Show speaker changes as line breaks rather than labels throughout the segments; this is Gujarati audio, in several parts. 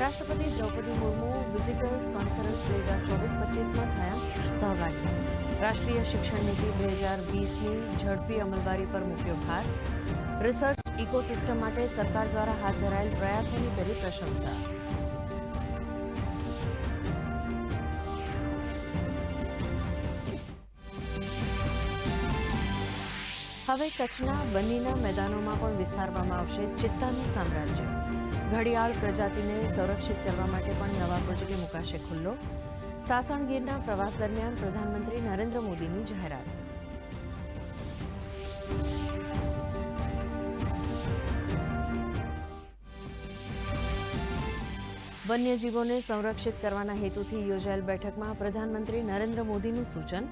રાષ્ટ્રપતિ દ્રૌપદી મુર્મુ વિઝિટર્સ કોન્ફરન્સ બે હજાર ચોવીસ પચીસમાં થયા સહભાગી. રાષ્ટ્રીય શિક્ષણ નીતિ બે હજાર વીસની ઝડપી અમલવારી પર મૂક્યો ભાર. રિસર્ચ ઇકોસિસ્ટમ માટે સરકાર દ્વારા હાથ ધરાયેલ પ્રયાસોની કરી પ્રશંસા. હવે કચ્છના બન્નીના મેદાનોમાં પણ વિસ્તારવામાં આવશે ચિત્તાનું સામ્રાજ્ય. ઘડિયાળ પ્રજાતિને સંરક્ષિત કરવા માટે પણ નવા પ્રોજેક્ટ મુકાશે ખુલ્લો. સાસણગીરના પ્રવાસ દરમિયાન પ્રધાનમંત્રી નરેન્દ્ર મોદીની જાહેરાત. વન્યજીવોને સંરક્ષિત કરવાના હેતુથી યોજાયેલ બેઠકમાં પ્રધાનમંત્રી નરેન્દ્ર મોદીનું સૂચન.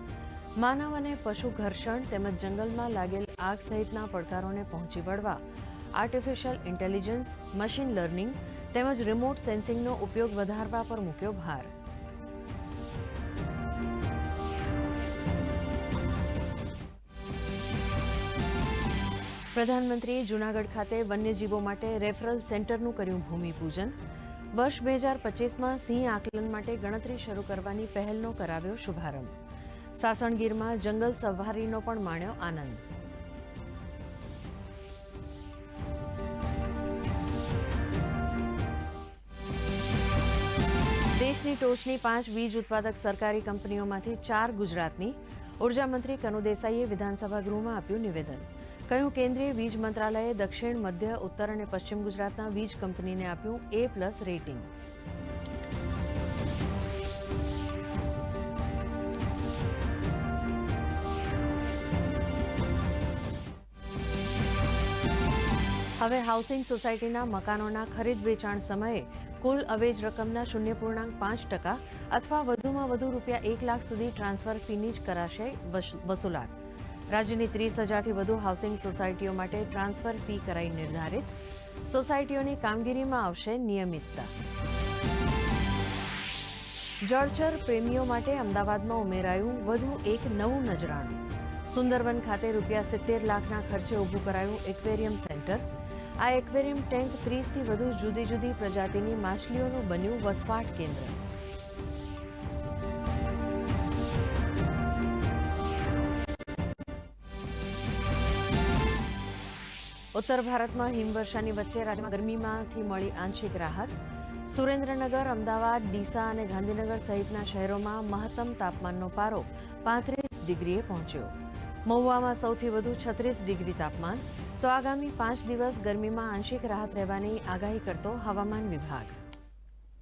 માનવ અને પશુ ઘર્ષણ તેમજ જંગલમાં લાગેલ આગ સહિતના પડકારોને પહોંચી વળવા આર્ટિફિશિયલ ઇન્ટેલિજન્સ મશીન લર્નિંગ તેમજ રિમોટ સેન્સિંગનો ઉપયોગ વધારવા પર મૂક્યો ભાર. પ્રધાનમંત્રીએ જૂનાગઢ ખાતે વન્યજીવો માટે રેફરલ સેન્ટરનું કર્યું ભૂમિપૂજન. વર્ષ બે હજાર પચીસમાં સિંહ આકલન માટે ગણતરી શરૂ કરવાની પહેલનો કરાવ્યો શુભારંભ. સાસણગીરમાં જંગલ સવારીનો પણ માણ્યો આનંદ. દેશની ટોચની પાંચ વીજ ઉત્પાદક સરકારી કંપનીઓમાંથી ચાર ગુજરાતની. ઊર્જા મંત્રી કનુ દેસાઈએ વિધાનસભા ગૃહમાં આપ્યું નિવેદન. કહ્યું, કેન્દ્રીય વીજ મંત્રાલયે દક્ષિણ, મધ્ય, ઉત્તર અને પશ્ચિમ ગુજરાતના વીજ કંપનીને આપ્યું એ પ્લસ રેટિંગ. હવે હાઉસિંગ સોસાયટીના મકાનોના ખરીદ વેચાણ સમયે કુલ અવેજ રકમના શૂન્ય પૂર્ણાંક પાંચ ટકા અથવા વધુમાં વધુ રૂપિયા એક લાખ સુધી ટ્રાન્સફર ફીની જ કરાશે વસ- વસૂલાત. રાજ્યની ત્રીસ હજારથી વધુ હાઉસિંગ સોસાયટીઓ માટે ટ્રાન્સફર ફી કરાઈ નિર્ધારિત. સોસાયટીઓની કામગીરીમાં આવશે નિયમિતતા. જળચર પ્રેમીઓ માટે અમદાવાદમાં ઉમેરાયું વધુ એક નવું નજરાણું. સુંદરવન ખાતે રૂપિયા સિત્તેર લાખના ખર્ચે ઊભું કરાયું એક્વેરિયમ સેન્ટર. આ એક્વેરિયમ ટેન્ક ત્રીસથી વધુ જુદી જુદી પ્રજાતિની માછલીઓનું બન્યું વસવાટ કેન્દ્ર. ઉત્તર ભારતમાં હિમવર્ષાની વચ્ચે રાજ્યમાં ગરમીમાંથી મળી આંશિક રાહત. સુરેન્દ્રનગર, અમદાવાદ, ડીસા અને ગાંધીનગર સહિતના શહેરોમાં મહત્તમ તાપમાનનો પારો પાંત્રીસ ડિગ્રીએ પહોંચ્યો. મહુવામાં સૌથી વધુ છત્રીસ ડિગ્રી તાપમાન તો આગામી પાંચ દિવસ ગરમીમાં આંશિક રાહત રહેવાની આગાહી કરતો હવામાન વિભાગ.